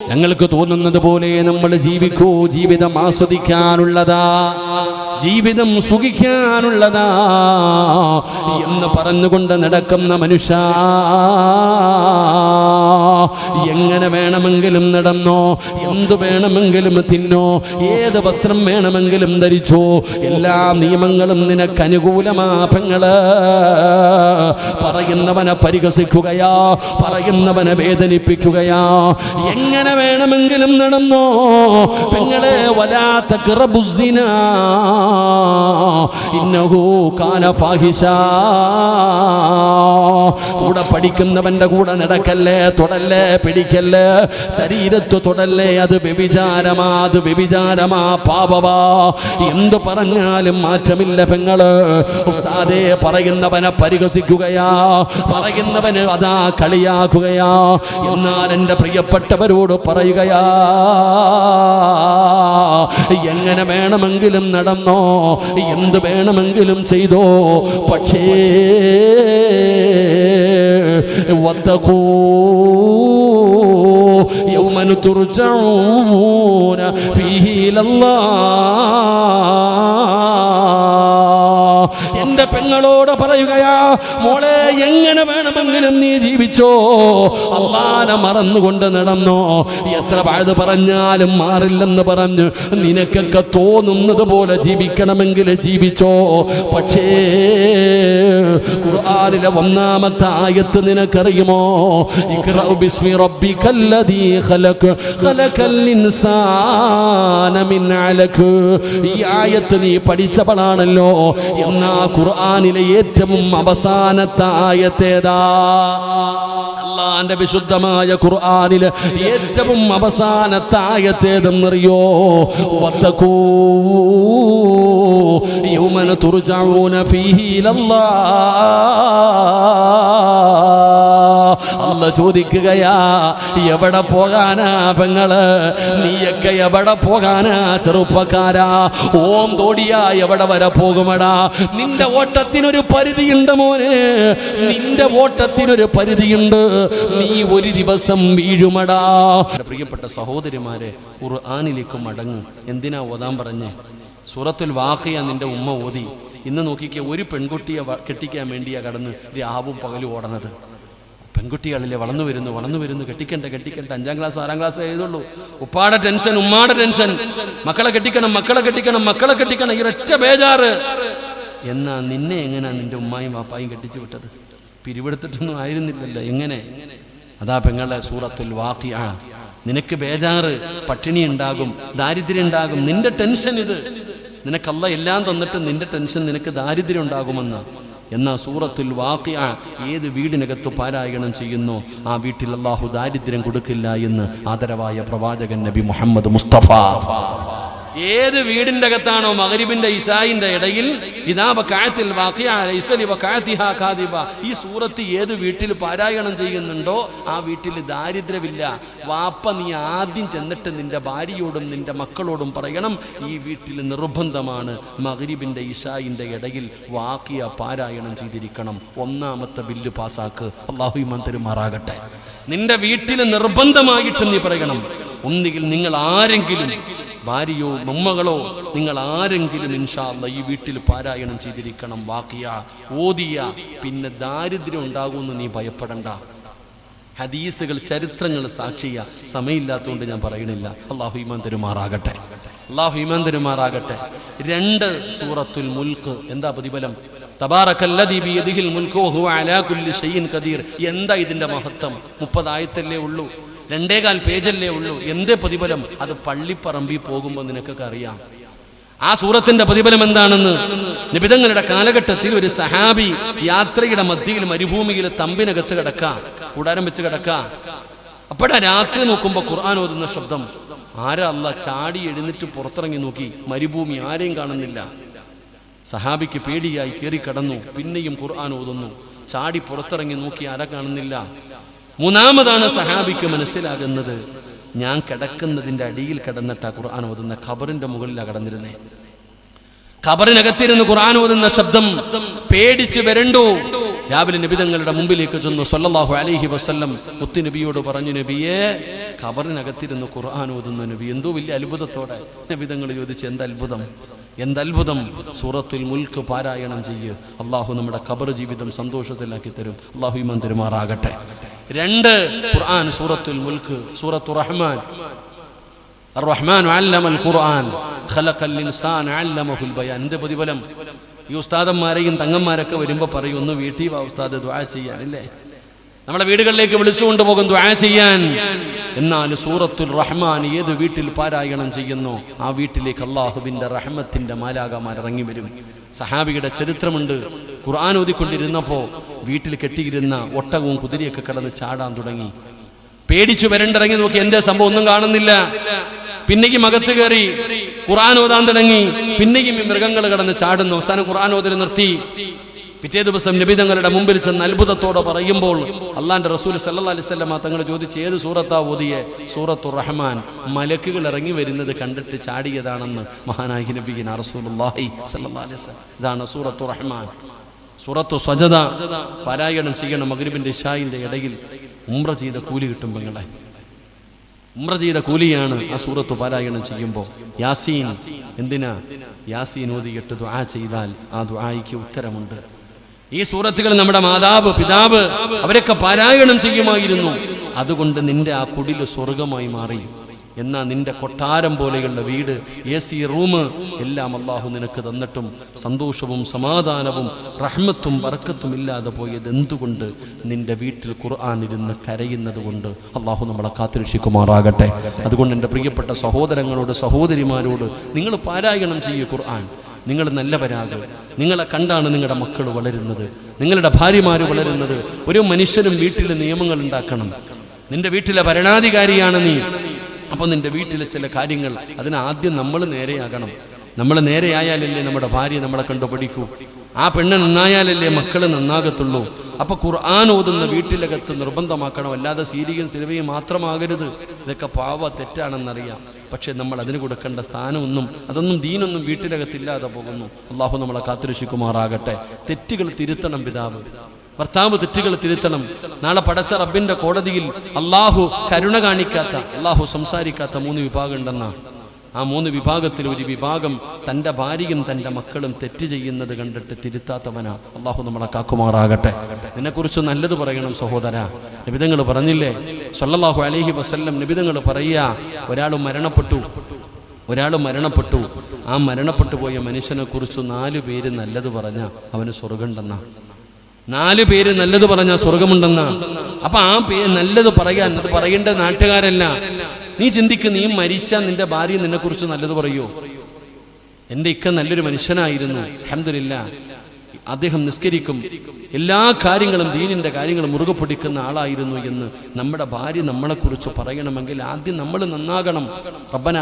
ഞങ്ങൾക്ക് തോന്നുന്നത് പോലെ നമ്മൾ ജീവിക്കൂ ജീവിതം ആസ്വദിക്കാനുള്ളതാ. ജീവിതം സുഖിക്കാനുള്ളതാ എന്ന് പറഞ്ഞുകൊണ്ട് നടക്കുന്ന മനുഷ്യ. എങ്ങനെ വേണമെങ്കിലും നടന്നോ എന്തു വേണമെങ്കിലും തിന്നോ ഏത് വസ്ത്രം വേണമെങ്കിലും ധരിച്ചോ എല്ലാ നിയമങ്ങളും നിനക്ക് അനുകൂലമാപങ്ങൾ പറയുന്നവനെ പരിഹസിക്കുകയാ പറയുന്നവനെ വേദനിപ്പിക്കുകയാ. എങ്ങനെ വേണമെങ്കിലും നടന്നോ പെങ്ങളെ വലാത്ത കിറബുസിന ഇന്നഹു കാന കൂടെ പഠിക്കുന്നവന്റെ കൂടെ നടക്കല്ലേ തൊടല്ലേ പിടിക്കല്ലേ ശരീരത്ത് തൊടല്ലേ അത് വ്യഭിചാരമാ അത് വ്യഭിചാരമാ പാപവാ. എന്തു പറഞ്ഞാലും മാറ്റമില്ല പെങ്ങൾ. ഉസ്താദേ പറയുന്നവനെ പരിഹസിക്കുകയാ പറയുന്നവന് അതാ കളിയാക്കുകയാ. എന്നാൽ എന്റെ പ്രിയപ്പെട്ടവരോട് പറയുകയാ എങ്ങനെ വേണമെങ്കിലും നടന്നോ എന്ത് വേണമെങ്കിലും ചെയ്തോ പക്ഷേ واتقوا يوما ترجعون فيه إلى الله എന്റെ പെങ്ങളോട് പറയുകയാ മോളെ എങ്ങനെ വേണമെങ്കിലും നീ ജീവിച്ചോ? അള്ളാനെ മറന്നുകൊണ്ട് നടന്നോ? എത്ര പഴുത് പറഞ്ഞാലും മാറില്ലെന്ന് പറഞ്ഞു നിനക്കൊക്കെ തോന്നുന്നത് പോലെ ജീവിക്കണമെങ്കിൽ ജീവിച്ചോ? പക്ഷേ ഖുർആാനിലെ ഒന്നാമത്തെ ആയത്ത് നിനക്കറിയുമോ? ബിസ്മി ഇൻസാന മിൻ ഈ ആയത്ത് നീ പഠിച്ചവളാണല്ലോ. എന്നാ ഖുർആനിലെ ഏറ്റവും അവസാനത്തെ ആയത്തേതാ? അള്ളാന്റെ വിശുദ്ധമായ ഖുർആാനിലെ ഏറ്റവും അവസാനത്തെ ആയത്തേതെന്നറിയോ? വത്തക്കൂ യൗമന തുർജഊന ഫീഹി ചോദിക്കുകയാ എവിടെ പോകാനാ പെങ്ങൾ? നീയൊക്കെ എവിടെ പോകാനാ ചെറുപ്പക്കാരാ? ഓം തോടിയാ എവിടെ വരെ പോകുമടാ? നിന്റെ ഓട്ടത്തിനൊരു പരിധിയുണ്ട് മോനെ. നിന്റെ ഓട്ടത്തിനൊരു പരിധിയുണ്ട്. നീ ഒരു ദിവസം വീഴുമടാ. പ്രിയപ്പെട്ട സഹോദരിമാരെ ഖുർആനിലേക്ക് മടങ്ങും. എന്തിനാ ഓതാൻ പറഞ്ഞേ? സൂറത്തുൽ വാഖിയ നിന്റെ ഉമ്മ ഓതി. ഇന്ന് നോക്കിക്കേ ഒരു പെൺകുട്ടിയെ കെട്ടിക്കാൻ വേണ്ടിയാ കടന്ന് രാവും പകലും ഓടണത്. പെൺകുട്ടികളിലെ വളർന്നു വരുന്നു വളർന്നു വരുന്നു കെട്ടിക്കണ്ട കെട്ടിക്കണ്ട അഞ്ചാം ക്ലാസ് ആറാം ക്ലാസ് എഴുതുള്ളൂ. ഉപ്പാടെ ടെൻഷൻ ഉമ്മാടെ ടെൻഷൻ. മക്കളെ കെട്ടിക്കണം മക്കളെ കെട്ടിക്കണം മക്കളെ കെട്ടിക്കണം ഈ ഒറ്റ ബേജാറ്. എന്നാ നിന്നെ എങ്ങനെയാ നിന്റെ ഉമ്മായും വാപ്പായും കെട്ടിച്ചു വിട്ടത്? പിരിവെടുത്തിട്ടൊന്നും ആയിരുന്നില്ലല്ലോ എങ്ങനെ? അതാ പെങ്ങളെ സൂറത്തുൽ ആ നിനക്ക് ബേജാറ് പട്ടിണി ഉണ്ടാകും ദാരിദ്ര്യം ഉണ്ടാകും നിന്റെ ടെൻഷൻ ഇത്. നിനക്കല്ല എല്ലാം തന്നിട്ട് നിന്റെ ടെൻഷൻ നിനക്ക് ദാരിദ്ര്യം ഉണ്ടാകുമെന്ന്. എന്നാ സൂറത്തുൽ വാക്കിയ ഏത് വീടിനകത്ത് പാരായണം ചെയ്യുന്നു? ആ വീട്ടിൽ അള്ളാഹു ദാരിദ്ര്യം കൊടുക്കില്ല എന്ന് ആദരവായ പ്രവാചകൻ നബി മുഹമ്മദ് മുസ്തഫ. ഏത് വീടിന്റെ അകത്താണോ മകരിബിന്റെ ഇസായിന്റെ ഇടയിൽ? ഈ സൂറത്ത് ഏത് വീട്ടിൽ പാരായണം ചെയ്യുന്നുണ്ടോ ആ വീട്ടിൽ ദാരിദ്ര്യമില്ല. വാപ്പ നീ ആദ്യം ചെന്നിട്ട് നിന്റെ ഭാര്യയോടും നിന്റെ മക്കളോടും പറയണം ഈ വീട്ടിൽ നിർബന്ധമാണ് മകരിബിന്റെ ഇസായിന്റെ ഇടയിൽ വാക്കിയ പാരായണം ചെയ്തിരിക്കണം. ഒന്നാമത്തെ ബില്ല് പാസ്സാക്ക്. അള്ളാഹു ഇമാൻ തെരുമാറാകട്ടെ നിന്റെ വീട്ടിൽ നിർബന്ധമായിട്ട് നീ പറയണം. ഒന്നുകിൽ നിങ്ങൾ ആരെങ്കിലും ഭാര്യയോ മമ്മകളോ നിങ്ങൾ ആരെങ്കിലും ഇൻഷാല്ല ഈ വീട്ടിൽ പാരായണം ചെയ്തിരിക്കണം വാക്കിയ ഓതിയ. പിന്നെ ദാരിദ്ര്യം ഉണ്ടാകുമെന്ന് നീ ഭയപ്പെടണ്ട. ഹദീസുകൾ ചരിത്രങ്ങൾ സാക്ഷിയ. സമയമില്ലാത്തതുകൊണ്ട് ഞാൻ പറയണില്ല. അള്ളാഹു ഇമാൻ തെരുമാറാകട്ടെ. അള്ളാഹു ഇമാൻ തെരുമാറാകട്ടെ. രണ്ട് സൂറത്തുൽ മുൽക്ക് എന്താ പ്രതിഫലം? എന്താ ഇതിന്റെ മഹത്വം? മുപ്പതായത്തല്ലേ ഉള്ളൂ. രണ്ടേകാൽ പേജല്ലേ ഉള്ളൂ. എന്തേ പ്രതിഫലം? അത് പള്ളിപ്പറമ്പിൽ പോകുമ്പോൾ നിനക്കൊക്കെ അറിയാം. ആ സൂറത്തിന്റെ പ്രതിഫലം എന്താണെന്ന്? നിബിതങ്ങളുടെ കാലഘട്ടത്തിൽ ഒരു സഹാബി യാത്രയുടെ മധ്യയിൽ മരുഭൂമിയിൽ തമ്പിനകത്ത് കിടക്ക. കൂടാരം വെച്ച് കിടക്ക. അപ്പോഴാ രാത്രി നോക്കുമ്പോ ഖുർആൻ ഓതുന്ന ശബ്ദം. ആരാ അല്ല ചാടി എഴുന്നിട്ട് പുറത്തിറങ്ങി നോക്കി? മരുഭൂമി ആരെയും കാണുന്നില്ല. സഹാബിക്ക് പേടിയായി കയറി കടന്നു. പിന്നെയും ഖുർആൻ ഓതുന്നു. ചാടി പുറത്തിറങ്ങി നോക്കി ആരെ കാണുന്നില്ല? മൂന്നാമതാണ് സഹാബിക്ക് മനസ്സിലാകുന്നത്. ഞാൻ കിടക്കുന്നതിന്റെ അടിയിൽ കിടന്നിട്ടാ ഖുർആൻ ഓതുന്ന. ഖബറിന്റെ മുകളിലാണ് കടന്നിരുന്നേ. ഖബറിനകത്തിരുന്ന് ഖുർആൻ ഓതുന്ന ശബ്ദം പേടിച്ച് വരണ്ടു? രാവിലെ നബിതങ്ങളുടെ മുമ്പിലേക്ക് ചെന്നു. സല്ലല്ലാഹു അലൈഹി വസല്ലം മുത്തു നബിയോട് പറഞ്ഞു നബിയെ ഖബറിനകത്തിരുന്ന് ഖുർആൻ ഓതുന്ന നബി. എന്തോ വലിയ അത്ഭുതത്തോടെ നബിതങ്ങൾ ചോദിച്ചു എന്ത് അത്ഭുതം? എന്തത്ഭുതം സൂറത്തുൽ മുൽക്ക് പാരായണം ചെയ്യ്. അള്ളാഹു നമ്മുടെ ഖബർ ജീവിതം സന്തോഷത്തിലാക്കി തരും. അള്ളാഹു ഇമാൻ തരുമാറാകട്ടെ. രണ്ട് ഖുർആൻ സൂറത്തുൽ മുൽക്ക് സൂറത്തു റഹ്മാൻ. റഹ്മാൻ അല്ലമൽ ഖുർആൻ ഖലഖൽ ഇൻസാന അല്ലമഹുൽ ബയാൻ. എന്ത് പ്രതിഫലം? ഈ ഉസ്താദന്മാരെയും തങ്ങന്മാരൊക്കെ വരുമ്പോൾ പറയും ഒന്ന് വീട്ടിൽ വാ ഉസ്താദ് ദുആ ചെയ്യാൻ അല്ലേ നമ്മളെ വീടുകളിലേക്ക് വിളിച്ചുകൊണ്ട് പോകും ദുആ ചെയ്യാൻ. എന്നാൽ സൂറത്തുൽ റഹ്മാൻ ഏത് വീട്ടിൽ പാരായണം ചെയ്യുന്നു ആ വീട്ടിലേക്ക് അള്ളാഹുബിന്റെ റഹ്മത്തിന്റെ മാലാകമാർ ഇറങ്ങി വരും. സഹാബിയുടെ ചരിത്രമുണ്ട്. ഖുർആൻ ഓതിക്കൊണ്ടിരുന്നപ്പോൾ വീട്ടിൽ കെട്ടിയിരുന്ന ഒട്ടകവും കുതിരയൊക്കെ കടന്ന് ചാടാൻ തുടങ്ങി. പേടിച്ചു വരണ്ടിറങ്ങി നോക്കി എന്തേ സംഭവം? ഒന്നും കാണുന്നില്ല. പിന്നെയും അകത്ത് കയറി ഖുർആൻ ഓതാൻ തുടങ്ങി. പിന്നെയും ഈ മൃഗങ്ങൾ കടന്ന് ചാടുന്നു. അവസാനം ഖുർആൻ ഓതൽ നിർത്തി. പിറ്റേ ദിവസം നബിതങ്ങളുടെ മുമ്പിൽ ചെന്ന് അത്ഭുതത്തോടെ പറയുമ്പോൾ അള്ളാന്റെ റസൂൽ സല്ലാ അലിസ്വല്ലമ തങ്ങൾ ചോദിച്ച് ഏത് സൂറത്താ ഓതിയെ? സൂറത്തു റഹ്മാൻ. മലക്കുകൾ ഇറങ്ങി വരുന്നത് കണ്ടിട്ട് ചാടിയതാണെന്ന് മഹാനായി നബീന വസല്ലം ഇതാണ് സൂറത്തു റഹ്മാൻ. സൂറത്തു സജദ പാരായണം ചെയ്യണം മഗ്രിബിന്റെ ഇഷായിന്റെ ഇടയിൽ ഉമ്ര ചെയ്ത കൂലി കിട്ടും പെങ്ങളെ ഉമ്ര ചെയ്ത കൂലിയാണ് ആ സൂറത്ത് പാരായണം ചെയ്യുമ്പോൾ യാസീൻ എന്തിനാ? യാസീൻ ഓതിയിട്ട് ദുആ ചെയ്താൽ ആ ദുആയിക്ക് ഉത്തരമുണ്ട്. ഈ സൂറത്തുകൾ നമ്മുടെ മാതാവ് പിതാവ് അവരൊക്കെ പാരായണം ചെയ്യുമായിരുന്നു. അതുകൊണ്ട് നിന്റെ ആ കുടിൽ സ്വർഗമായി മാറി. എന്നാ നിന്റെ കൊട്ടാരം പോലെയുള്ള വീട് എ സി റൂം എല്ലാം അള്ളാഹു നിനക്ക് തന്നിട്ടും സന്തോഷവും സമാധാനവും റഹ്മത്തും വറക്കത്തും ഇല്ലാതെ പോയത് എന്തുകൊണ്ട്? നിന്റെ വീട്ടിൽ ഖുർആൻ ഇരുന്ന് കരയുന്നത് കൊണ്ട് അള്ളാഹു നമ്മളെ കാത്തിരക്ഷിക്കുമാറാകട്ടെ. അതുകൊണ്ട് എന്റെ പ്രിയപ്പെട്ട സഹോദരങ്ങളോട് സഹോദരിമാരോട് നിങ്ങൾ പാരായണം ചെയ്യുക ഖുർആൻ. നിങ്ങൾ നല്ലവരാകും. നിങ്ങളെ കണ്ടാണ് നിങ്ങളുടെ മക്കൾ വളരുന്നത്. നിങ്ങളുടെ ഭാര്യമാർ വളരുന്നത്. ഒരു മനുഷ്യനും വീട്ടിൽ നിയമങ്ങൾ ഉണ്ടാക്കണം. നിന്റെ വീട്ടിലെ ഭരണാധികാരിയാണ് നീ. അപ്പൊ നിന്റെ വീട്ടിലെ ചില കാര്യങ്ങൾ അതിന് ആദ്യം നമ്മൾ നേരെയാകണം. നമ്മൾ നേരെയായാലല്ലേ നമ്മുടെ ഭാര്യ നമ്മളെ കണ്ടു പഠിക്കൂ. ആ പെണ്ണ് നന്നായാലല്ലേ മക്കൾ നന്നാകത്തുള്ളൂ. അപ്പൊ ഖുർആൻ ഓതുന്ന വീട്ടിലകത്ത് നിർബന്ധമാക്കണം. അല്ലാതെ സീരിയും സിനിമയും മാത്രമാകരുത്. ഇതൊക്കെ പാവ തെറ്റാണെന്നറിയാം. പക്ഷേ നമ്മൾ അതിന് കൊടുക്കേണ്ട സ്ഥാനമൊന്നും അതൊന്നും ദീനൊന്നും വീട്ടിലകത്തില്ലാതെ പോകുന്നു. അള്ളാഹു നമ്മളെ കാത്തിരക്ഷിക്കുമാറാകട്ടെ. തെറ്റുകൾ തിരുത്തണം പിതാവ്. ഭർത്താവ് തെറ്റുകൾ തിരുത്തണം. നാളെ പടച്ച റബ്ബിന്റെ കോടതിയിൽ അള്ളാഹു കരുണ കാണിക്കാത്ത അള്ളാഹു സംസാരിക്കാത്ത മൂന്ന് വിഭാഗം ഉണ്ടെന്ന ആ മൂന്ന് വിഭാഗത്തിൽ ഒരു വിഭാഗം തന്റെ ഭാര്യയും തന്റെ മക്കളും തെറ്റ് ചെയ്യുന്നത് കണ്ടിട്ട് തിരുത്താത്തവനാ. അള്ളാഹു നമ്മളെ കാക്കുമാറാകട്ടെ. നിന്നെക്കുറിച്ച് നല്ലത് പറയണം സഹോദര. നിബിതങ്ങൾ പറഞ്ഞില്ലേ? സല്ലല്ലാഹു അലഹി വസ്ല്ലം നിബിതങ്ങൾ പറയുക ഒരാൾ മരണപ്പെട്ടു. ഒരാൾ മരണപ്പെട്ടു. ആ മരണപ്പെട്ടു പോയ മനുഷ്യനെ കുറിച്ച് നാലു പേര് നല്ലത് പറഞ്ഞ അവന് സ്വർഗമുണ്ടെന്നാ നാല് പേര് നല്ലത് പറഞ്ഞ സ്വർഗമുണ്ടെന്ന. അപ്പൊ ആ പേര് നല്ലത് പറയാൻ അത് പറയേണ്ട നാട്ടുകാരല്ല. നീ ചിന്തിക്ക് നീ മരിച്ച നിന്റെ ഭാര്യ നിന്നെ കുറിച്ച് നല്ലത് പറയോ? എന്റെ ഇക്ക നല്ലൊരു മനുഷ്യനായിരുന്നു. അഹമ്മദില്ല അദ്ദേഹം നിസ്കരിക്കും. എല്ലാ കാര്യങ്ങളും ദീനിന്റെ കാര്യങ്ങൾ മുറുകെ പിടിക്കുന്ന ആളായിരുന്നു എന്ന് നമ്മുടെ ഭാര്യ നമ്മളെക്കുറിച്ച് പറയണമെങ്കിൽ ആദ്യം നമ്മൾ നന്നാകണം. റബ്ബന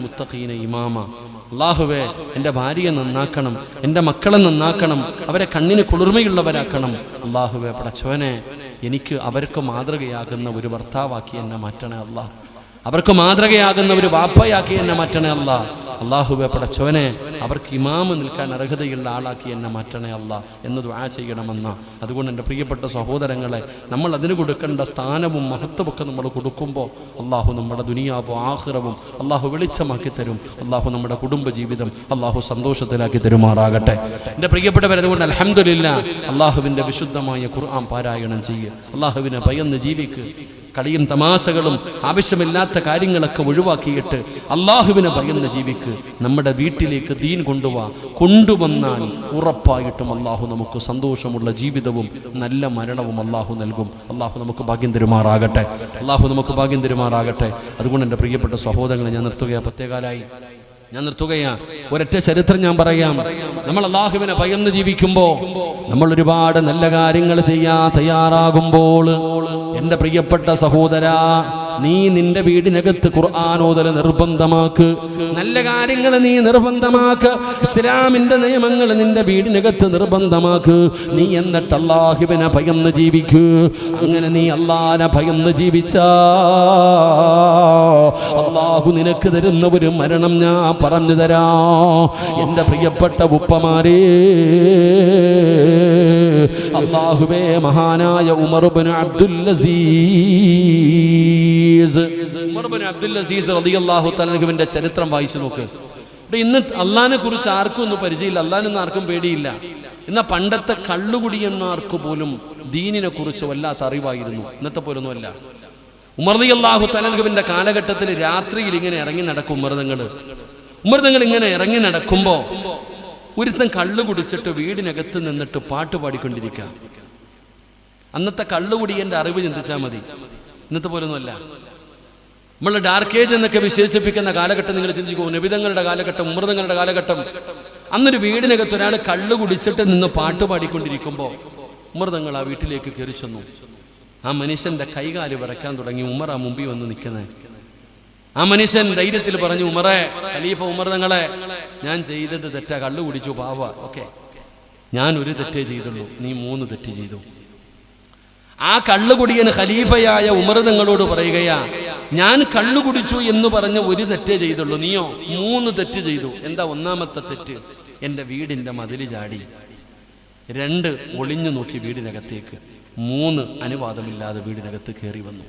മുത്തഖീന ഇമാമ. അള്ളാഹുവേ എന്റെ ഭാര്യയെ നന്നാക്കണം എന്റെ മക്കളെ നന്നാക്കണം അവരെ കണ്ണിന് കുളിർമയുള്ളവരാക്കണം. അള്ളാഹുവേ പടച്ചവനെ എനിക്ക് അവർക്ക് മാതൃകയാകുന്ന ഒരു ഭർത്താവാക്കി എന്നെ മാറ്റണേ അള്ളാഹ്. അവർക്ക് മാതൃകയാകുന്ന ഒരു വാപ്പയാക്കി എന്നെ മാറ്റണേ അല്ല. അള്ളാഹുബെ പടച്ചോനെ അവർക്ക് ഇമാമ് നിൽക്കാൻ അർഹതയുള്ള ആളാക്കി എന്നെ മാറ്റണേ അല്ല എന്ന് ദുആ ചെയ്യണമെന്ന. അതുകൊണ്ട് എന്റെ പ്രിയപ്പെട്ട സഹോദരങ്ങളെ നമ്മൾ അതിന് കൊടുക്കേണ്ട സ്ഥാനവും മഹത്വമൊക്കെ നമ്മൾ കൊടുക്കുമ്പോൾ അള്ളാഹു നമ്മുടെ ദുനിയാവും ആഹ്റവും അള്ളാഹു വെളിച്ചമാക്കി തരും. അള്ളാഹു നമ്മുടെ കുടുംബ ജീവിതം അള്ളാഹു സന്തോഷത്തിലാക്കി തരുമാറാകട്ടെ. എന്റെ പ്രിയപ്പെട്ടവരതുകൊണ്ട് അലഹമില്ല അള്ളാഹുവിന്റെ വിശുദ്ധമായ ഖുർആൻ പാരായണം ചെയ്യുക അള്ളാഹുവിനെ ഭയന്ന് ജീവിക്ക്. കളിയും തമാശകളും ആവശ്യമില്ലാത്ത കാര്യങ്ങളൊക്കെ ഒഴിവാക്കിയിട്ട് അള്ളാഹുവിനെ ഭയന്ന് ജീവിക്ക് നമ്മുടെ വീട്ടിലേക്ക് ദീൻ കൊണ്ടുവാ. കൊണ്ടുവന്നാൽ ഉറപ്പായിട്ടും അള്ളാഹു നമുക്ക് സന്തോഷമുള്ള ജീവിതവും നല്ല മരണവും അള്ളാഹു നൽകും. അള്ളാഹു നമുക്ക് ഭാഗ്യം തരുമാറാകട്ടെ. അള്ളാഹു നമുക്ക് ഭാഗ്യം തരുമാറാകട്ടെ. അതുകൊണ്ട് എന്റെ പ്രിയപ്പെട്ട സഹോദരങ്ങളെ ഞാൻ നിർത്തുകയാണ് പ്രത്യേകാലായി. ഞാൻ നിർത്തുകയാ. ഒരൊറ്റ ചരിത്രം ഞാൻ പറയാം. നമ്മൾ അള്ളാഹുവിനെ ഭയന്ന് ജീവിക്കുമ്പോൾ നമ്മൾ ഒരുപാട് നല്ല കാര്യങ്ങൾ ചെയ്യാൻ തയ്യാറാകുമ്പോൾ എന്റെ പ്രിയപ്പെട്ട സഹോദര നീ നിന്റെ വീടിനകത്ത് ഖുർആാനോദല നിർബന്ധമാക്ക്. നല്ല കാര്യങ്ങൾ നീ നിർബന്ധമാക്ക്. ഇസ്ലാമിന്റെ നിയമങ്ങൾ നിന്റെ വീടിനകത്ത് നിർബന്ധമാക്ക്. നീ എന്നിട്ട് അള്ളാഹിബിനെ ഭയന്ന് ജീവിക്കൂ. അങ്ങനെ നീ അള്ളാനെ ഭയന്ന് ജീവിച്ച. അള്ളാഹു നിനക്ക് തരുന്ന ഒരു മരണം ഞാൻ പറഞ്ഞു തരാ. എന്റെ പ്രിയപ്പെട്ട ഉപ്പമാരേ. അള്ളാഹുബേ മഹാനായ ഉമർബിൻ അബ്ദുൽ ഉമർബിൻ അബ്ദുൽ അസീസ് ചരിത്രം വായിച്ചു നോക്ക്. ഇന്ന് അള്ളഹാനെ കുറിച്ച് ആർക്കും ഒന്നും പരിചയമില്ല. അള്ളഹാനൊന്നും ആർക്കും പേടിയില്ല. എന്നാൽ പണ്ടത്തെ കള്ളുകുടിയന്മാർക്ക് പോലും ദീനിനെ കുറിച്ച് വല്ലാത്ത അറിവായിരുന്നു. ഇന്നത്തെ പോലൊന്നുമല്ല. ഉമർദി അള്ളാഹു തലഹുവിന്റെ കാലഘട്ടത്തിൽ രാത്രിയിൽ ഇങ്ങനെ ഇറങ്ങി നടക്കും ഉമർദങ്ങൾ. ഉമർദങ്ങൾ ഇങ്ങനെ ഇറങ്ങി നടക്കുമ്പോ ഒരുത്തൻ കള്ളു കുടിച്ചിട്ട് വീടിനകത്ത് നിന്നിട്ട് പാട്ട് പാടിക്കൊണ്ടിരിക്കുക. അന്നത്തെ കള്ളുകുടിയന്റെ അറിവ് ചിന്തിച്ചാൽ മതി. ഇന്നത്തെ പോലൊന്നുമല്ല. നമ്മൾ ഡാർക്ക് ഏജ് എന്നൊക്കെ വിശേഷിപ്പിക്കുന്ന കാലഘട്ടം നിങ്ങൾ ചിന്തിക്കൂ നബിതങ്ങളുടെ കാലഘട്ടം ഉമൃതങ്ങളുടെ കാലഘട്ടം. അന്നൊരു വീടിനകത്ത് ഒരാൾ കള്ളു കുടിച്ചിട്ട് നിന്ന് പാട്ട് പാടിക്കൊണ്ടിരിക്കുമ്പോൾ ഉമൃതങ്ങൾ ആ വീട്ടിലേക്ക് കയറി ചെന്നു. ആ മനുഷ്യന്റെ കൈകാലി വരയ്ക്കാൻ തുടങ്ങി. ഉമർ ആ മുമ്പിൽ വന്ന് നിൽക്കുന്നത് ആ മനുഷ്യൻ ധൈര്യത്തിൽ പറഞ്ഞു ഉമറെ ഖലീഫ ഉമർ തങ്ങളെ ഞാൻ ചെയ്തത് തെറ്റാ. കള്ളു കുടിച്ചു പാവ. ഓക്കെ. ഞാൻ ഒരു തെറ്റേ ചെയ്തുള്ളൂ. നീ മൂന്ന് തെറ്റ് ചെയ്തു. ആ കള്ളുകുടിയൻ ഖലീഫയായ ഉമർ തങ്ങളോട് പറയുകയാ ഞാൻ കള്ളു കുടിച്ചു എന്ന് പറഞ്ഞ ഒരു തെറ്റേ ചെയ്തുള്ളൂ. നീയോ? മൂന്ന് തെറ്റ് ചെയ്തു. എന്താ ഒന്നാമത്തെ തെറ്റ്? എന്റെ വീടിന്റെ മതിൽ ചാടി. രണ്ട് ഒളിഞ്ഞു നോക്കി വീടിനകത്തേക്ക്. മൂന്ന് അനുവാദമില്ലാതെ വീടിനകത്ത് കയറി വന്നു.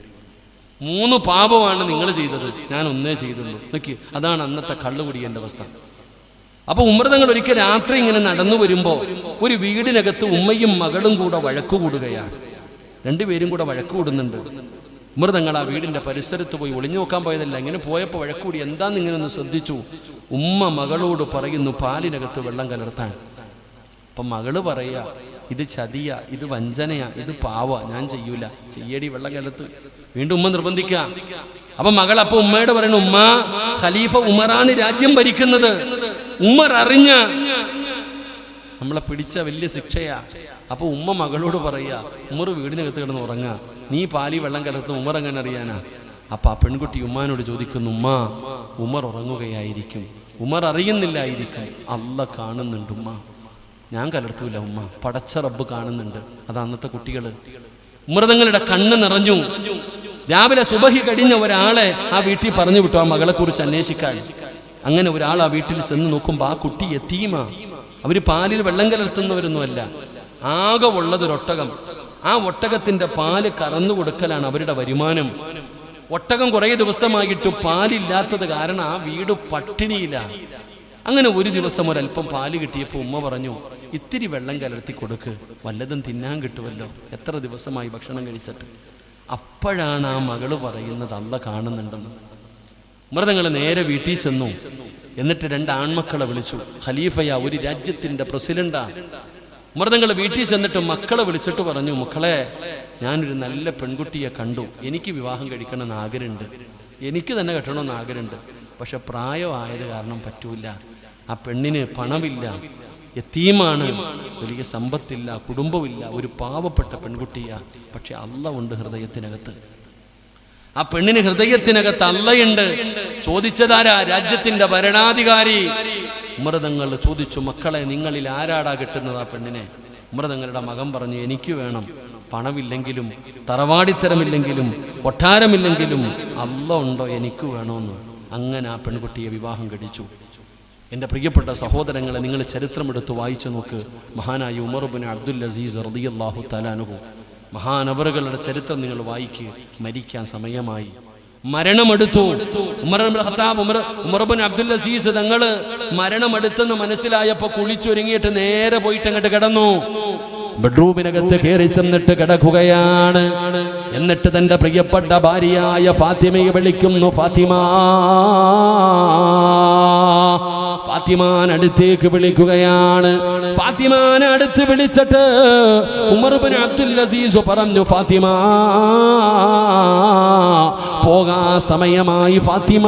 മൂന്ന് പാപമാണ് നിങ്ങൾ ചെയ്തത്. ഞാൻ ഒന്നേ ചെയ്തുള്ളൂ. നോക്കി അതാണ് അന്നത്തെ കള്ളുകുടിയന്റെ അവസ്ഥ. അപ്പൊ ഉമ്മൃതങ്ങൾ ഒരിക്കൽ രാത്രി ഇങ്ങനെ നടന്നു വരുമ്പോ ഒരു വീടിനകത്ത് ഉമ്മയും മകളും കൂടെ വഴക്കുകൂടുകയാണ് രണ്ടുപേരും കൂടെ വഴക്കു ഉമ്മൃതങ്ങൾ ആ വീടിന്റെ പരിസരത്ത് പോയി ഒളിഞ്ഞു നോക്കാൻ പോയതല്ല. ഇങ്ങനെ പോയപ്പോൾ വഴക്കൂടി എന്താന്ന് ഇങ്ങനെ ഒന്ന് ശ്രദ്ധിച്ചു. ഉമ്മ മകളോട് പറയുന്നു പാലിനകത്ത് വെള്ളം കലർത്താൻ. അപ്പൊ മകൾ പറയുക ഇത് ചതിയ ഇത് വഞ്ചനയാ ഇത് പാവ ഞാൻ ചെയ്യൂല. ചെയ്യടി വെള്ളം കലത്ത് വീണ്ടും ഉമ്മ നിർബന്ധിക്ക. അപ്പൊ മകൾ അപ്പൊ ഉമ്മയോട് പറയുന്നു ഉമ്മ ഖലീഫ ഉമറാണ് രാജ്യം ഭരിക്കുന്നത്. ഉമർ അറിഞ്ഞ നമ്മളെ പിടിച്ച വലിയ ശിക്ഷയാ. അപ്പൊ ഉമ്മ മകളോട് പറയുക ഉമർ വീടിനകത്ത് കിടന്ന് ഉറങ്ങുക നീ പാലി വെള്ളം കലർത്ത് ഉമ്മർ എങ്ങനെ അറിയാനാ? അപ്പൊ ആ പെൺകുട്ടി ഉമ്മാനോട് ചോദിക്കുന്നു ഉമ്മ ഉമർ ഉറങ്ങുകയായിരിക്കും. ഉമർ അറിയുന്നില്ലായിരിക്കും. അല്ല കാണുന്നുണ്ട് ഉമ്മ. ഞാൻ കലർത്തൂല ഉമ്മ. പടച്ച റബ്ബ് കാണുന്നുണ്ട്. അത് അന്നത്തെ കുട്ടികൾ മൃതങ്ങളുടെ കണ്ണ് നിറഞ്ഞു. രാവിലെ സുബഹി കഴിഞ്ഞ ഒരാളെ ആ വീട്ടിൽ പറഞ്ഞു വിട്ടു ആ മകളെ കുറിച്ച് അന്വേഷിക്കാൻ. അങ്ങനെ ഒരാൾ ആ വീട്ടിൽ ചെന്ന് നോക്കുമ്പോൾ ആ കുട്ടി എത്തീമ. അവർ പാലിൽ വെള്ളം കലർത്തുന്നവരൊന്നുമല്ല. ആകെ ഉള്ളതൊരൊട്ടകം ആ ഒട്ടകത്തിന്റെ പാൽ കറന്നു കൊടുക്കലാണ് അവരുടെ വരുമാനം. ഒട്ടകം കുറേ ദിവസമായിട്ട് പാലില്ലാത്തത് കാരണം ആ വീട് പട്ടിണിയില്ല. അങ്ങനെ ഒരു ദിവസം ഒരല്പം പാൽ കിട്ടിയപ്പോൾ ഉമ്മ പറഞ്ഞു ഇത്തിരി വെള്ളം കലർത്തി കൊടുക്ക് വല്ലതും തിന്നാൻ കിട്ടുമല്ലോ എത്ര ദിവസമായി ഭക്ഷണം കഴിച്ചിട്ട്? അപ്പോഴാണ് ആ മകൾ പറയുന്നത് അല്ല കാണുന്നുണ്ടെന്ന്. മൃതങ്ങൾ നേരെ വീട്ടിൽ ചെന്നു. എന്നിട്ട് രണ്ട് ആൺമക്കളെ വിളിച്ചു ഖലീഫയ ഒരു രാജ്യത്തിന്റെ പ്രസിഡന്റാ. മൃതങ്ങൾ വീട്ടിൽ ചെന്നിട്ട് മക്കളെ വിളിച്ചിട്ട് പറഞ്ഞു മക്കളെ ഞാനൊരു നല്ല പെൺകുട്ടിയെ കണ്ടു. എനിക്ക് വിവാഹം കഴിക്കണമെന്ന് ആഗ്രഹമുണ്ട്. എനിക്ക് തന്നെ കെട്ടണമെന്ന് ആഗ്രഹമുണ്ട്. പക്ഷെ പ്രായമായത് കാരണം പറ്റൂല. ആ പെണ്ണിന് പണമില്ല. എത്തീമാണ് വലിയ സമ്പത്തില്ല കുടുംബമില്ല ഒരു പാവപ്പെട്ട പെൺകുട്ടിയാ. പക്ഷെ അല്ല ഉണ്ട് ഹൃദയത്തിനകത്ത്. ആ പെണ്ണിന് ഹൃദയത്തിനകത്ത് അല്ലയുണ്ട് ചോദിച്ചതാരാ? രാജ്യത്തിന്റെ ഭരണാധികാരി. മൃതങ്ങൾ ചോദിച്ചു മക്കളെ നിങ്ങളിൽ ആരാടാ കിട്ടുന്നത് ആ പെണ്ണിനെ? മൃതങ്ങളുടെ മകൻ പറഞ്ഞു എനിക്ക് വേണം. പണമില്ലെങ്കിലും തറവാടിത്തരമില്ലെങ്കിലും കൊട്ടാരമില്ലെങ്കിലും അല്ല ഉണ്ടോ എനിക്ക് വേണമെന്ന് അങ്ങനെ ആ പെൺകുട്ടിയെ വിവാഹം കഴിച്ചു. എന്റെ പ്രിയപ്പെട്ട സഹോദരങ്ങളെ നിങ്ങൾ ചരിത്രമെടുത്ത് വായിച്ചു നോക്ക്. മഹാനായ ഉമർബിൻ അബ്ദുൽ അസീസ് റളിയല്ലാഹു തലാനുഹു മഹാനവറുകളുടെ ചരിത്രം നിങ്ങൾ വായിക്കുക മരിക്കാൻ സമയമായി. മരണമെടുത്തു. Umar Khattab Umar ഉമർബിൻ Abdul Aziz തങ്ങൾ മരണമെടുത്തെന്ന് മനസ്സിലായപ്പോ കുളിച്ചൊരുങ്ങിയിട്ട് നേരെ പോയിട്ട് അങ്ങോട്ട് കിടന്നു. ബെഡ്റൂമിനകത്ത് കയറി ചെന്നിട്ട് കിടക്കുകയാണ്. എന്നിട്ട് തന്റെ പ്രിയപ്പെട്ട ഭാര്യയായ ഫാത്തിമയെ വിളിക്കുന്നു ഫാത്തിമ. ഫാത്തിമാൻ അടുത്തേക്ക് വിളിക്കുകയാണ്. ഫാത്തിമാനെ അടുത്ത് വിളിച്ചിട്ട് ഉമർബിൻ അബ്ദുൽ അസീസ് പറഞ്ഞു ഫാത്തിമ പോകാ സമയമായി ഫാത്തിമ.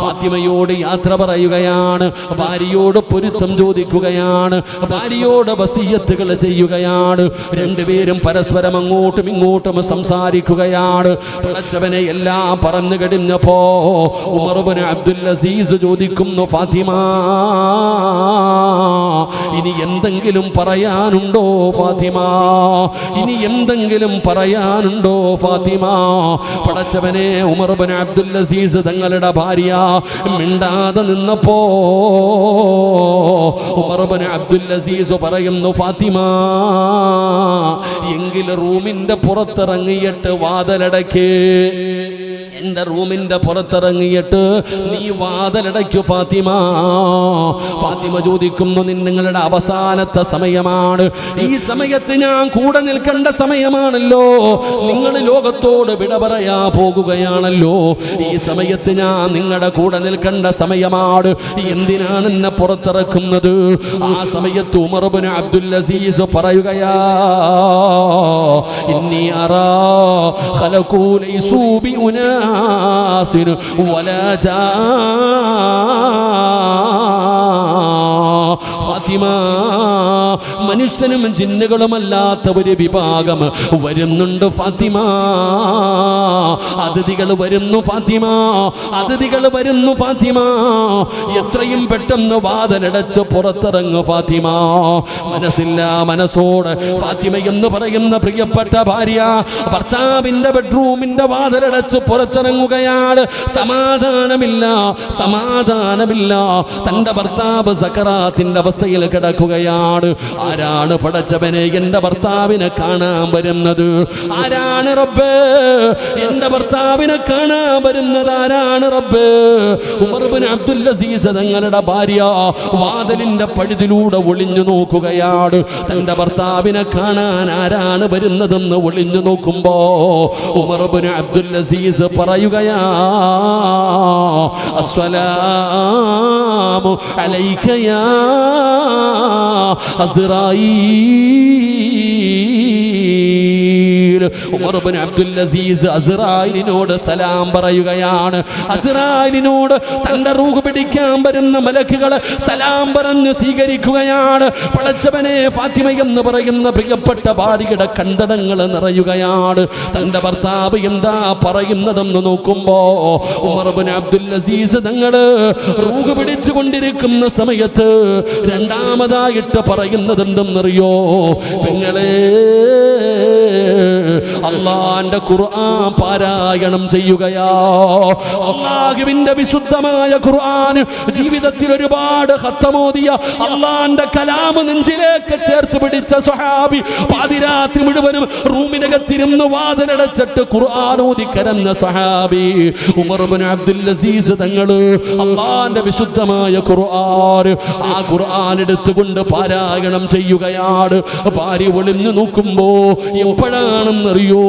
ഫാത്തിമയോട് യാത്ര പറയുകയാണ് ഭാര്യയോട് പൊരുത്തം ചോദിക്കുകയാണ് ഭാര്യയോട് വസീയത്തുകൾ ചെയ്യുകയാണ് രണ്ടുപേരും പരസ്പരം അങ്ങോട്ടും ഇങ്ങോട്ടും സംസാരിക്കുകയാണ്. പിളച്ചവനെ എല്ലാം പറഞ്ഞു കഴിഞ്ഞപ്പോ ഉമർബിന് അബ്ദുൽ അസീസ് ചോദിക്കുന്നു ഫാത്തിമ ഇനി എന്തെങ്കിലും പറയാനുണ്ടോ ഫാത്തിമ? ഇനി എന്തെങ്കിലും പറയാനുണ്ടോ ഫാത്തിമ? പടച്ചവനെ ഉമർബൻ അബ്ദുൽ അസീസ് തങ്ങളുടെ ഭാര്യ മിണ്ടാതെ നിന്നപ്പോ ഉമർബൻ അബ്ദുൽ അസീസ് പറയുന്നു ഫാത്തിമ എങ്കിൽ റൂമിന്റെ പുറത്തിറങ്ങിയിട്ട് വാതലടക്കേ എന്റെ റൂമിന്റെ പുറത്തിറങ്ങിയിട്ട് നീ വാതലടയ്ക്കു ഫാത്തിമ. ഫാത്തിമ ചോദിക്കുന്നു "നിൻ- നിങ്ങളുടെ അവസാനത്തെ സമയമാണ്. ഈ സമയത്ത് ഞാൻ കൂടെ നിൽക്കേണ്ട സമയമാണല്ലോ. നിങ്ങൾ ലോകത്തോട് വിട പറയാ പോകുകയാണല്ലോ. ഈ സമയത്ത് ഞാൻ നിങ്ങളുടെ കൂടെ നിൽക്കേണ്ട സമയമാണ്. എന്തിനാണ് എന്നെ പുറത്തിറക്കുന്നത്? ആ സമയത്ത് ഉമർബിന് അബ്ദുൽ അസീസ് പറയുകയാ ഇന്നി അറാ ഫാത്തിമ മനുഷ്യനും ജിന്നുകളുമല്ലാത്ത ഒരു വിഭാഗം വരുന്നുണ്ട് ഫാത്തിമ. അതിഥികൾ വരുന്നു ഫാത്തിമ. അതിഥികൾ വരുന്നു ഫാത്തിമ. എത്രയും പെട്ടെന്ന് വാതിലടച്ച് പുറത്തിറങ്ങു ഫാത്തിമ. മനസ്സില്ല മനസ്സോട് ഫാത്തിമ എന്ന് പറയുന്ന പ്രിയപ്പെട്ട ഭാര്യ ഭർത്താവിന്റെ ബെഡ്റൂമിന്റെ വാതിലടച്ച് പുറത്തിറങ്ങുകയാണ്. സമാധാനമില്ല സമാധാനമില്ല. തന്റെ ഭർത്താവ് സക്കറാത്തിന്റെ അവസ്ഥയിൽ കിടക്കുകയാണ്. ആരാണ് പടച്ചവനെ എന്റെ ഭർത്താവിനെ കാണാൻ വരുന്നത്? ആരാണ് റബ്ബ്? എന്റെ ഭർത്താവിനെ കാണാൻ വരുന്നത് ആരാണ് റബ്ബ്? ഉമർബിൻ അബ്ദുൽ അസീസ് തങ്ങളുടെ ഭാര്യ വാതിലിന്റെ പഴുതിലൂടെ ഒളിഞ്ഞു നോക്കുകയാണ്. തന്റെ ഭർത്താവിനെ കാണാൻ ആരാണ് വരുന്നതെന്ന് ഒളിഞ്ഞു നോക്കുമ്പോ ഉമർബിൻ അബ്ദുൽ അസീസ് പറയുകയാ അസ്സലാമു അലൈക യാ দায়ী ഉമർ ഇബ്നു അബ്ദുൽ അസീസ് അസ്രായിലിനോട് സലാം പറയുകയാണ്. അസ്രായിലിനോട് തന്റെ റൂഹ് പിടിക്കാൻ വരുന്ന മലക്കുകൾ സലാം പറഞ്ഞ് സ്വീകരിക്കുകയാണ്. പടച്ചവനെ ഫാത്തിമ എന്ന് പറയുന്ന പ്രിയപ്പെട്ട ഭാര്യയുടെ കണ്ടടങ്ങൾ നിറയുകയാണ്. തന്റെ ഭർത്താവ് എന്താ പറയുന്നതെന്ന് നോക്കുമ്പോ ഉമർ ഇബ്നു അബ്ദുൽ അസീസ് തങ്ങൾ റൂഹ് പിടിച്ചുകൊണ്ടിരിക്കുന്ന സമയത്ത് രണ്ടാമതായിട്ട് പറയുന്നത് എന്തെന്നറിയോ പെങ്ങളെ അള്ളാന്റെ ഖുർആൻ പാരായണം ചെയ്യുകയാ. അള്ളാഹുവിന്റെ വിശുദ്ധമായ ഖുർആൻ ജീവിതത്തിൽ ഒരുപാട് ഹത്തമോദിയ അള്ളാന്റെ കലാമ് നെഞ്ചിലേക്ക് ചേർത്ത് പിടിച്ച സ്വഹാബി പാതിരാത്രി മുഴുവനും റൂമിനകത്തിരുന്ന് വാതിലടച്ചിട്ട് ഖുർആൻ ഓതി സ്വഹാബി സഹാബി ഉമർ ഇബ്നു അബ്ദുൽ അസീസ് തങ്ങൾ അള്ളാന്റെ വിശുദ്ധമായ ഖുർആൻ ആ ഖുർആൻ എടുത്തുകൊണ്ട് പാരായണം ചെയ്യുകയാണ്. ഭാര്യ ഒളിഞ്ഞു നോക്കുമ്പോ എപ്പോഴാണെന്നറിയോ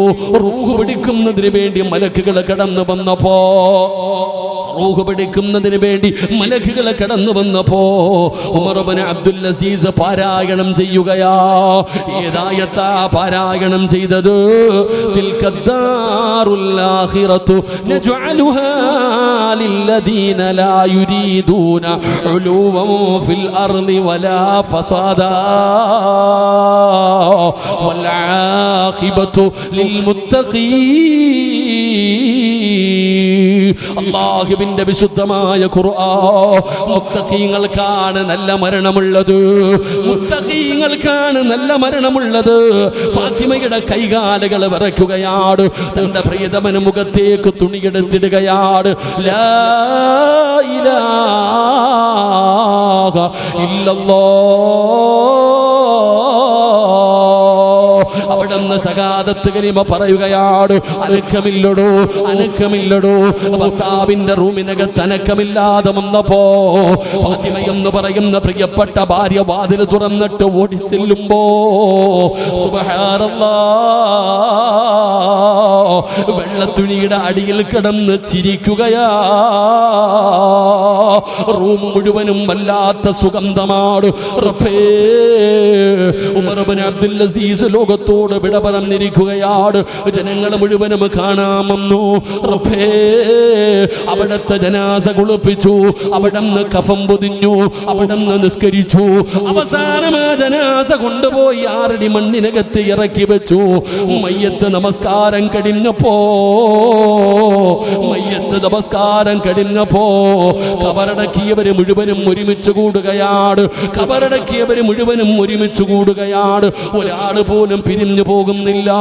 റൂഹ് പിടിക്കുന്നതിന് വേണ്ടി മലക്കുകൾ കടന്നു വന്നപ്പോ റൂഹ് പിടിക്കുന്നതിന് വേണ്ടി മലക്കുകൾ കടന്നു വന്നപ്പോ ഉമർബന് അബ്ദുൽ അസീസ് പാരായണം ചെയ്യുകയാ ഏതായത്താ പാരായണം ചെയ്തത് തിൽക്കദ്ദാറുൽ ആഖിറത്തു നജ്അലുഹാ للذين لا يريدون علوا في الأرض ولا فسادا والعاقبة للمتقين അള്ളാഹുവിന്റെ വിശുദ്ധമായ മുത്തഖീങ്ങൾക്കാണ് നല്ല മരണമുള്ളത്. മുത്തഖീങ്ങൾക്കാണ് നല്ല മരണമുള്ളത്. ഫാത്തിമയുടെ കൈകാലുകൾ വിറയ്ക്കുകയാണ്. തന്റെ പ്രിയതമന് മുഖത്തേക്ക് തുണിയെടുത്തിടുകയാണ്. ലാ ഇലാഹ ഇല്ലല്ലാഹ് അവിടുന്ന് സകാദത്ത് കലിമ പറയുകയാണ്. അനക്കമില്ലടോ അനക്കമില്ലടോ. ഭർത്താവിന്റെ റൂമിനകത്ത് അനക്കമില്ലാതെ വന്നപ്പോ എന്ന് പറയുന്ന പ്രിയപ്പെട്ട ഭാര്യ വാതിൽ തുറന്നിട്ട് ഓടിച്ചെല്ലുമ്പോ വെള്ളത്തുണിയുടെ അടിയിൽ കിടന്ന് ചിരിക്കുകയാ. റൂം മുഴുവനും വല്ലാത്ത സുഗന്ധമാണ്. റബ്ബേ ഉമർബൻ അബ്ദുൽ അസീസ് ലോകത്തോട് വിട പറഞ്ഞിരിക്കുകയാണ് ജനങ്ങൾ മുഴുവനും കാണാമെന്നു. അവിടത്തെ ജനാസ കുളിപ്പിച്ചു. അവിടെ നിന്ന് കഫം പൊതിഞ്ഞു. അവിടെ നിന്ന് നിസ്കരിച്ചു. അവസാനം ജനാസ കൊണ്ടുപോയി ആറടി മണ്ണിനകത്ത് ഇറക്കി വെച്ചു. മയ്യത്ത് നമസ്കാരം കഴിഞ്ഞപ്പോ മയ്യത്ത് നമസ്കാരം കഴിഞ്ഞപ്പോ കബറടക്കിയവര് മുഴുവനും ഒരുമിച്ച് കൂടുകയാണ് കബറടക്കിയവര് മുഴുവനും ഒരുമിച്ച് കൂടുകയാണ് ഒരാൾ പോലും പിരിഞ്ഞു പോകുന്നില്ല.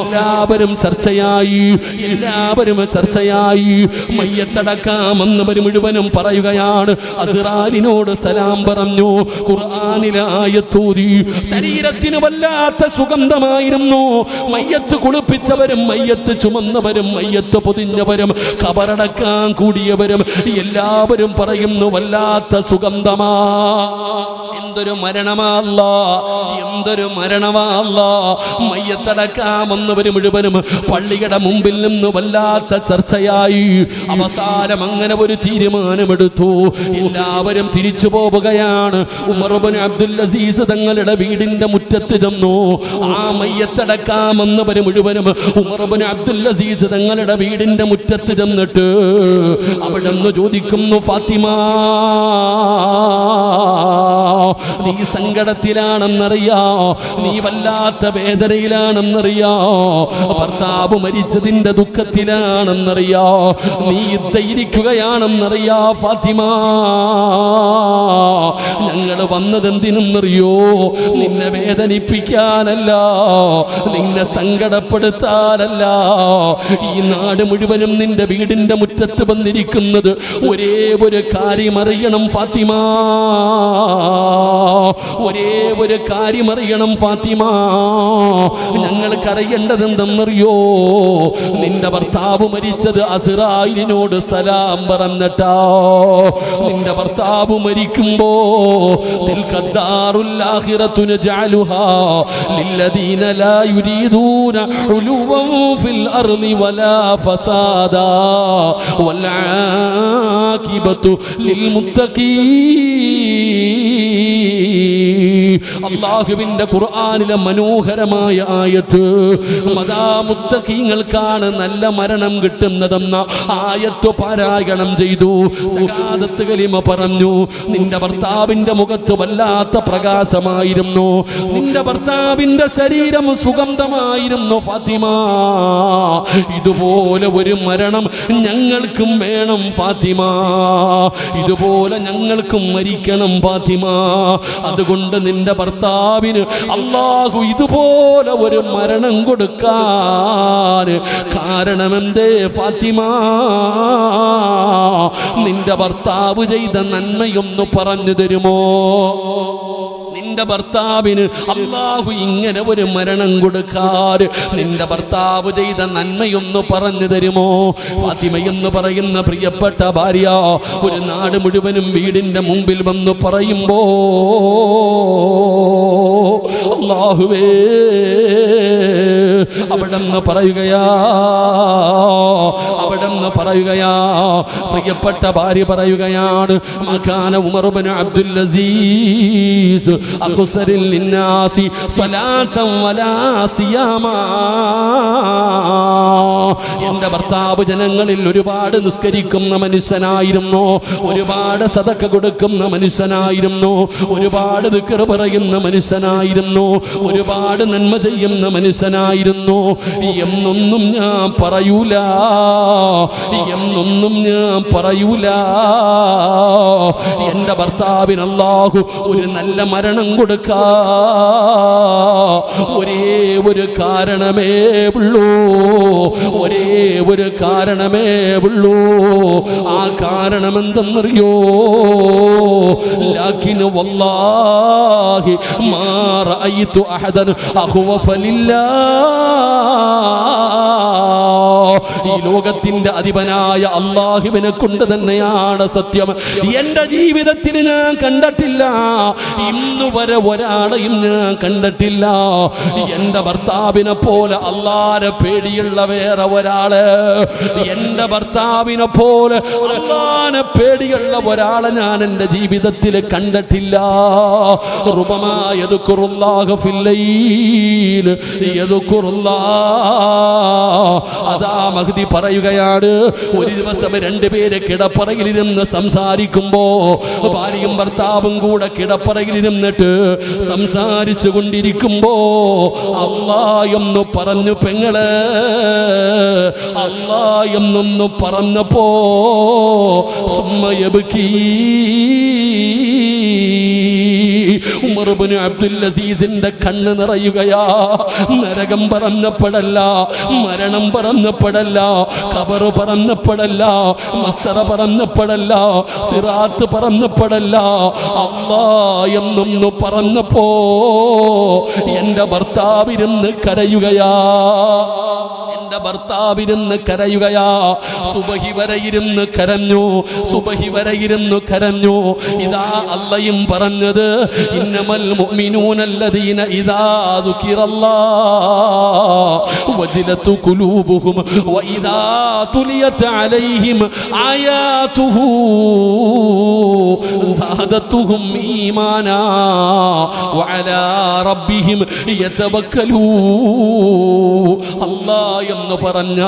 എല്ലാവരും ചർച്ചയായി. എല്ലാവരും ചർച്ചയായി. മയ്യത്തടക്കാമെന്നവർ മുഴുവനും പറയുകയാണ്. അസിറാലിനോട് സലാം പറഞ്ഞു. ഖുർആാനിലായത്തൂതി ശരീരത്തിന് വല്ലാത്ത സുഗന്ധമായിരുന്നു. മയ്യത്ത് കുളിപ്പിച്ചവരും മയ്യത്ത് ചുമന്നവരും മയ്യത്ത് പൊതിഞ്ഞവരും കബറടക്കാൻ കൂടിയവരും എല്ലാവരും പറയുന്നു വല്ലാത്ത സുഗന്ധമാ. എന്തൊരു മരണമാല്ല എന്തൊരു മരണമല്ല മയ്യത്തടക്കാമെന്നവർ മുഴുവനും പള്ളിയുടെ മുമ്പിൽ നിന്ന് വല്ലാത്ത ചർച്ചയായി. അവസാനം അങ്ങനെ ഒരു തീരുമാനമെടുത്തു. എല്ലാവരും തിരിച്ചു പോവുകയാണ്. ഉമർബൻ അബ്ദുൽ അസീസ് തങ്ങളുടെ വീടിന്റെ മുറ്റത്ത് ചെന്നു. ആ മയ്യത്തടക്കാമെന്നവർ മുഴുവനും ഉമർബൻ അബ്ദുൽ അസീസ് തങ്ങളുടെ വീടിന്റെ മുറ്റത്ത് ചെന്നിട്ട് അവിടെ നിന്ന് ചോദിക്കുന്നു ഫാത്തിമ നീ സങ്കടത്തിലാണെന്നറിയാ? നീ വല്ലാത്ത വേദനയിലാണെന്നറിയാ ഭർത്താവ് മരിച്ചതിന്റെ ദുഃഖത്തിലാണെന്നറിയാ നീ ധൈരിക്കുകയാണെന്നറിയാ ഫാത്തിമ. ഞങ്ങൾ വന്നതെന്തിനെന്നറിയോ? നിന്നെ വേദനിപ്പിക്കാനല്ല നിന്നെ സങ്കടപ്പെടുത്താനല്ല. ഈ നാട് മുഴുവനും നിന്റെ വീടിന്റെ മുറ്റത്ത് വന്നിരിക്കുന്നത് ഒരേ ഒരു കാര്യം അറിയണം ഫാത്തിമ. ഒരേ ഒരു കാര്യം അറിയണം ഫാത്തിമ. ഞങ്ങൾക്ക് അറിയേണ്ടത് എന്തെന്നറിയോ നിന്റെ ഭർത്താവ് മരിച്ചത് അസിറായിലിനോട് സലാം പറഞ്ഞിട്ടാ. നിന്റെ ഭർത്താവ് മരിക്കുമ്പോ അള്ളാഹുവിന്റെ ഖുർആാനിലെ മനോഹരമായ ആയത്ത് മതാമുത്തഖീങ്ങൾക്കാണ് നല്ല മരണം കിട്ടുന്നതെന്ന ആയത്ത് പാരായണം ചെയ്തു. കലിമ പറഞ്ഞു നിന്റെ ഭർത്താവിന്റെ മുഖത്ത് വല്ലാത്ത പ്രകാശമായിരുന്നു. നിന്റെ ഭർത്താവിന്റെ ശരീരം സുഗന്ധമായിരുന്നു ഫാത്തിമ. ഇതുപോലെ ഒരു മരണം ഞങ്ങൾക്കും വേണം ഫാത്തിമ. ഇതുപോലെ ഞങ്ങൾക്കും മരിക്കണം ഫാത്തിമ. അതുകൊണ്ട് നിന്റെ ഭർത്താവിന് അള്ളാഹു ഇതുപോലെ ഒരു മരണം കൊടുക്കാൻ കാരണമെന്തേ ഫാത്തിമ? നിന്റെ ഭർത്താവ് ചെയ്ത നന്മയൊന്ന് പറഞ്ഞു തരുമോ? നിന്റെ ഭർത്താവിന് അള്ളാഹു ഇങ്ങനെ ഒരു മരണം കൊടുക്കാറ് നിന്റെ ഭർത്താവ് ചെയ്ത നന്മയൊന്ന് പറഞ്ഞു തരുമോ? ഫാത്തിമയെന്ന് പറയുന്ന പ്രിയപ്പെട്ട ഭാര്യ ഒരു നാട് മുഴുവനും വീടിന്റെ മുമ്പിൽ വന്ന് പറയുമ്പോ അള്ളാഹുവേ അവിടെന്ന് പറയുകയാ അവിടെന്ന് പറയുകയാ. പ്രിയപ്പെട്ട ഭാര്യ പറയുകയാണ് മകാന ഉമർബൻ അബ്ദുൽ അസീസ് അഖ്സറിൽ ലിന്നാസി സ്വലാത്തം വലാ സിയാമാ. ഭർത്താവ് ജനങ്ങളിൽ ഒരുപാട് നിസ്കരിക്കുന്ന മനുഷ്യനായിരുന്നു. ഒരുപാട് സതക്ക കൊടുക്കുന്ന മനുഷ്യനായിരുന്നു. ഒരുപാട് ദിക്കർ പറയുന്ന മനുഷ്യനായിരുന്നു. ഒരുപാട് നന്മ ചെയ്യുന്ന മനുഷ്യനായിരുന്നു. എന്നൊന്നും ഞാൻ പറയൂല. എന്നൊന്നും ഞാൻ പറയൂല. എന്റെ ഭർത്താവിന് അല്ലാഹു ഒരു നല്ല മരണം കൊടുക്ക. ഒരേ ഒരു കാരണമേ ഉള്ളൂ. ഒരേ ഒരു കാരണമേ ഉള്ളൂ. ആ കാരണം എന്തെന്നറിയോ? ലാക്കിന് വല്ലാഹി മാ റഅയ്തു അഹദൻ അഖ്വഫ ലില്ലാഹ് ഈ ലോകത്തിന്റെ അധിപനായ അള്ളാഹുവിനെ കൊണ്ട് തന്നെയാണ് സത്യം. എന്റെ ജീവിതത്തിൽ ഞാൻ കണ്ടിട്ടില്ല. ഇന്നു വരെ ഒരാളെയും ഞാൻ കണ്ടിട്ടില്ല. എന്റെ ഭർത്താവിനെ പോലെ അള്ളാരെ പേടിയുള്ള വേറെ ഒരാൾ. എന്റെ ഭർത്താവിനെ പോലെ അള്ളാനെ പേടിയുള്ള ഒരാളെ ഞാൻ എന്റെ ജീവിതത്തിൽ കണ്ടിട്ടില്ല. റുബമായത് അതാ മഹദി പറയുകയാണ്. ഒരു ദിവസം രണ്ടുപേര് കിടപ്പറയിലിരുന്ന് സംസാരിക്കുമ്പോ ഭാര്യയും ഭർത്താവും കൂടെ കിടപ്പറയിലിരുന്നിട്ട് സംസാരിച്ചു കൊണ്ടിരിക്കുമ്പോ അള്ളാ എന്ന് പറഞ്ഞു പെങ്ങൾ അള്ളാ എന്നൊന്ന് പറഞ്ഞപ്പോ സുമ്മയബുക്കീ ഉമർബിന് അബ്ദുൽ അസീസിന്റെ കണ്ണ് നിറയുകയാ. നരകം പറന്നപ്പെടല്ല മരണം പറന്നപ്പെടല്ല കബറ് പറന്നപ്പെടല്ല മസറ പറന്നപ്പെടല്ല സിറാത്ത് പറന്നപ്പെടല്ല അള്ളാ എന്നൊന്ന് പറഞ്ഞപ്പോ എന്റെ ഭർത്താവിരുന്ന് കരയുകയാ. എന്റെ ഭർത്താവിരുന്ന് കരയുകയാ. സുബഹി വരെ ഇരുന്ന് കരഞ്ഞു. സുബഹി വരെ ഇരുന്ന് കരഞ്ഞു. ഇതാ അല്ലയും പറഞ്ഞത് ഇന്നമൽ മുഅ്മിനൂനല്ലദീന ഇദാ ദുകിറല്ലാഹ് വജിലത്തു قلوبهم വഇദാ تليت അലൈഹിം آياته زادتهم ഈമാനാ വഅലാ റബ്ബിഹിം യതവക്കലൂ. അല്ലാ എന്ന് പറഞ്ഞ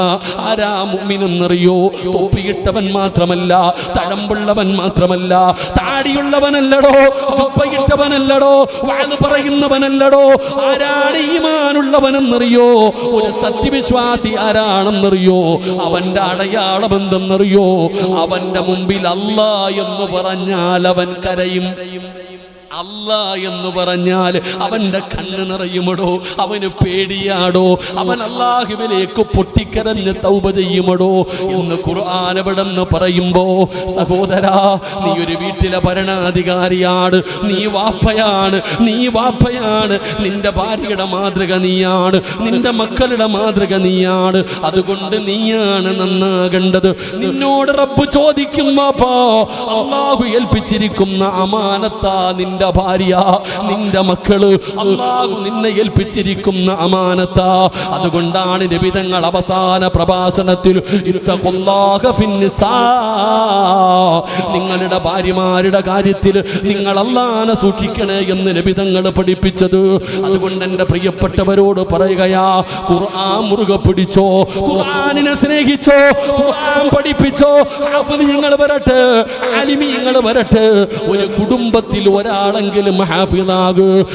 ആരാ മുഅ്മിനെന്നറിയോ? തൊപ്പിയിട്ടവൻ മാത്രമല്ല തഴമ്പുള്ളവൻ മാത്രമല്ല താടിയുള്ളവനല്ലടോ ചുപ്പയിട്ടവനല്ലടോ വാഴ് പറയുന്നവനല്ലടോ ആരാണ് ഈമാനുള്ളവനെന്നറിയോ? ഒരു സത്യവിശ്വാസി ആരാണെന്നറിയോ? അവന്റെ അടയാളം എന്തെന്നറിയോ അവന്റെ മുമ്പിൽ അല്ല എന്ന് പറഞ്ഞാൽ അവൻ കരയും. അല്ല എന്ന് പറഞ്ഞാൽ അവന്റെ കണ്ണ് നിറയുമടോ അവന് പേടിയാടോ അവൻ അള്ളാഹുവിലേക്ക് പൊട്ടിക്കരഞ്ഞ് തൗപ ചെയ്യുമടോ എന്ന് ഖുർആൻ എവിടെന്ന് പറയുമ്പോ സഹോദരാ നീ ഒരു വീട്ടിലെ ഭരണാധികാരിയാണ് നീ വാപ്പയാണ് നീ വാപ്പയാണ് നിന്റെ ഭാര്യയുടെ മാതൃക നീയാണ് നിന്റെ മക്കളുടെ മാതൃക നീയാണ് അതുകൊണ്ട് നീയാണ് നന്നാകേണ്ടത്. നിന്നോട് റബ്ബ് ചോദിക്കും വാപ്പാ അള്ളാഹു ഏൽപ്പിച്ചിരിക്കുന്ന അമാനത്താ നിന്റെ ഭാര്യ നിന്റെ മക്കൾ അള്ളാഹു നിന്നെ ഏൽപ്പിച്ചിരിക്കുന്ന അമാനത്ത. അതുകൊണ്ടാണ് നിബിതങ്ങൾ അവസാന പ്രഭാഷണത്തിൽ. നിങ്ങളുടെ ഭാര്യമാരുടെ കാര്യത്തിൽ നിങ്ങൾ അള്ളാനെ സൂക്ഷിക്കണേ എന്ന് നിബിതങ്ങൾ പഠിപ്പിച്ചത്. അതുകൊണ്ട് എന്റെ പ്രിയപ്പെട്ടവരോട് പറയുകയാ ഖുർആൻ മുറുകെ പിടിച്ചോ ഖുർആനിനെ സ്നേഹിച്ചോ ഖുർആൻ പഠിപ്പിച്ചോ നിങ്ങൾ വരട്ടെ അലിമി വരട്ടെ. ഒരു കുടുംബത്തിൽ ഒരാളെങ്കിലും ഹാഫിളാകു